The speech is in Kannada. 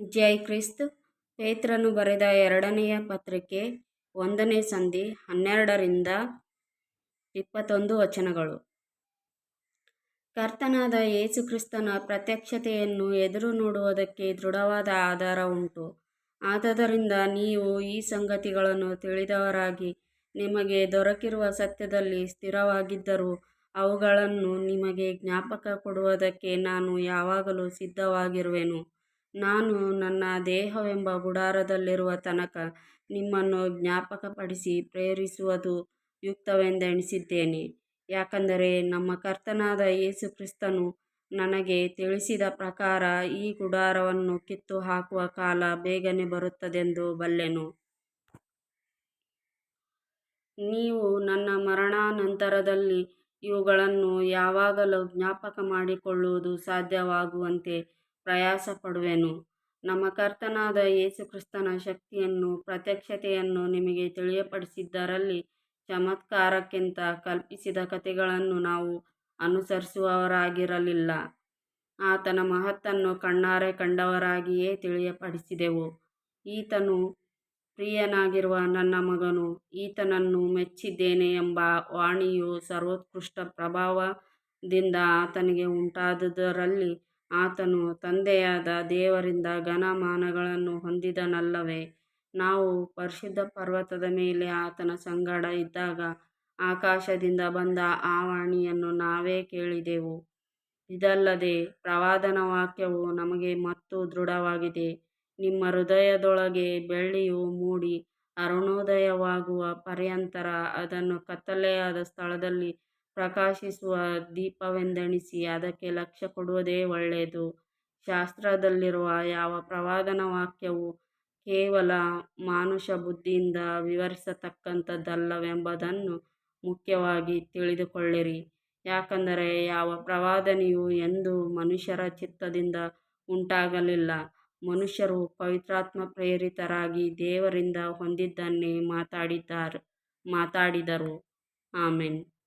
ಜೈ ಕ್ರಿಸ್ತ್. ಪೇತ್ರನು ಬರೆದ ಎರಡನೆಯ ಪತ್ರಿಕೆ ಒಂದನೇ ಸಂಧಿ ಹನ್ನೆರಡರಿಂದ ಇಪ್ಪತ್ತೊಂದು ವಚನಗಳು. ಕರ್ತನಾದ ಯೇಸು ಕ್ರಿಸ್ತನ ಪ್ರತ್ಯಕ್ಷತೆಯನ್ನು ಎದುರು ನೋಡುವುದಕ್ಕೆ ದೃಢವಾದ ಆಧಾರ ಉಂಟು. ಆದದರಿಂದ ನೀವು ಈ ಸಂಗತಿಗಳನ್ನು ತಿಳಿದವರಾಗಿ ನಿಮಗೆ ದೊರಕಿರುವ ಸತ್ಯದಲ್ಲಿ ಸ್ಥಿರವಾಗಿದ್ದರೂ ಅವುಗಳನ್ನು ನಿಮಗೆ ಜ್ಞಾಪಕ ಕೊಡುವುದಕ್ಕೆ ನಾನು ಯಾವಾಗಲೂ ಸಿದ್ಧವಾಗಿರುವೆನು. ನಾನು ನನ್ನ ದೇಹವೆಂಬ ಗುಡಾರದಲ್ಲಿರುವ ತನಕ ನಿಮ್ಮನ್ನು ಜ್ಞಾಪಕಪಡಿಸಿ ಪ್ರೇರಿಸುವುದು ಯುಕ್ತವೆಂದೆಣಿಸಿದ್ದೇನೆ ಯಾಕಂದರೆ ನಮ್ಮ ಕರ್ತನಾದ ಯೇಸು ಕ್ರಿಸ್ತನು ನನಗೆ ತಿಳಿಸಿದ ಪ್ರಕಾರ ಈ ಗುಡಾರವನ್ನು ಕಿತ್ತು ಹಾಕುವ ಕಾಲ ಬೇಗನೆ ಬರುತ್ತದೆಂದು ಬಲ್ಲೆನು. ನೀವು ನನ್ನ ಮರಣಾನಂತರದಲ್ಲಿ ಇವುಗಳನ್ನು ಯಾವಾಗಲೂ ಜ್ಞಾಪಕ ಮಾಡಿಕೊಳ್ಳುವುದು ಸಾಧ್ಯವಾಗುವಂತೆ ಪ್ರಯಾಸಪಡುವೆನು. ನಮ್ಮ ಕರ್ತನಾದ ಯೇಸು ಕ್ರಿಸ್ತನ ಶಕ್ತಿಯನ್ನು ಪ್ರತ್ಯಕ್ಷತೆಯನ್ನು ನಿಮಗೆ ತಿಳಿಯಪಡಿಸಿದ್ದರಲ್ಲಿ ಚಮತ್ಕಾರಕ್ಕಿಂತ ಕಲ್ಪಿಸಿದ ಕಥೆಗಳನ್ನು ನಾವು ಅನುಸರಿಸುವವರಾಗಿರಲಿಲ್ಲ, ಆತನ ಮಹತ್ತನ್ನು ಕಣ್ಣಾರೆ ಕಂಡವರಾಗಿಯೇ ತಿಳಿಯಪಡಿಸಿದೆವು. ಈತನು ಪ್ರಿಯನಾಗಿರುವ ನನ್ನ ಮಗನು, ಈತನನ್ನು ಮೆಚ್ಚಿದ್ದೇನೆ ಎಂಬ ವಾಣಿಯು ಸರ್ವೋತ್ಕೃಷ್ಟ ಪ್ರಭಾವದಿಂದ ಆತನಿಗೆ ಉಂಟಾದುದರಲ್ಲಿ ಆತನು ತಂದೆಯಾದ ದೇವರಿಂದ ಘನಮಾನಗಳನ್ನು ಹೊಂದಿದನಲ್ಲವೇ. ನಾವು ಪರಿಶುದ್ಧ ಪರ್ವತದ ಮೇಲೆ ಆತನ ಸಂಗಡ ಇದ್ದಾಗ ಆಕಾಶದಿಂದ ಬಂದ ಆ ವಾಣಿಯನ್ನು ನಾವೇ ಕೇಳಿದೆವು. ಇದಲ್ಲದೆ ಪ್ರವಾದನ ವಾಕ್ಯವು ನಮಗೆ ಮತ್ತೂ ದೃಢವಾಗಿದೆ, ನಿಮ್ಮ ಹೃದಯದೊಳಗೆ ಬೆಳ್ಳಿಯು ಮೂಡಿ ಅರುಣೋದಯವಾಗುವ ಪರ್ಯಂತರ ಅದನ್ನು ಕತ್ತಲೆಯಾದ ಸ್ಥಳದಲ್ಲಿ ಪ್ರಕಾಶಿಸುವ ದೀಪವೆಂದೆಣಿಸಿ ಅದಕ್ಕೆ ಲಕ್ಷ್ಯ ಕೊಡುವುದೇ ಒಳ್ಳೆಯದು. ಶಾಸ್ತ್ರದಲ್ಲಿರುವ ಯಾವ ಪ್ರವಾದನ ವಾಕ್ಯವು ಕೇವಲ ಮಾನುಷಬುದ್ಧಿಯಿಂದ ವಿವರಿಸತಕ್ಕಂಥದ್ದಲ್ಲವೆಂಬುದನ್ನು ಮುಖ್ಯವಾಗಿ ತಿಳಿದುಕೊಳ್ಳಿರಿ. ಯಾಕಂದರೆ ಯಾವ ಪ್ರವಾದನೆಯು ಎಂದೂ ಮನುಷ್ಯರ ಚಿತ್ತದಿಂದ ಉಂಟಾಗಲಿಲ್ಲ, ಮನುಷ್ಯರು ಪವಿತ್ರಾತ್ಮ ಪ್ರೇರಿತರಾಗಿ ದೇವರಿಂದ ಹೊಂದಿದ್ದನ್ನೇ ಮಾತಾಡಿದ್ದಾರೆ ಮಾತಾಡಿದರು. ಆಮೆನ್.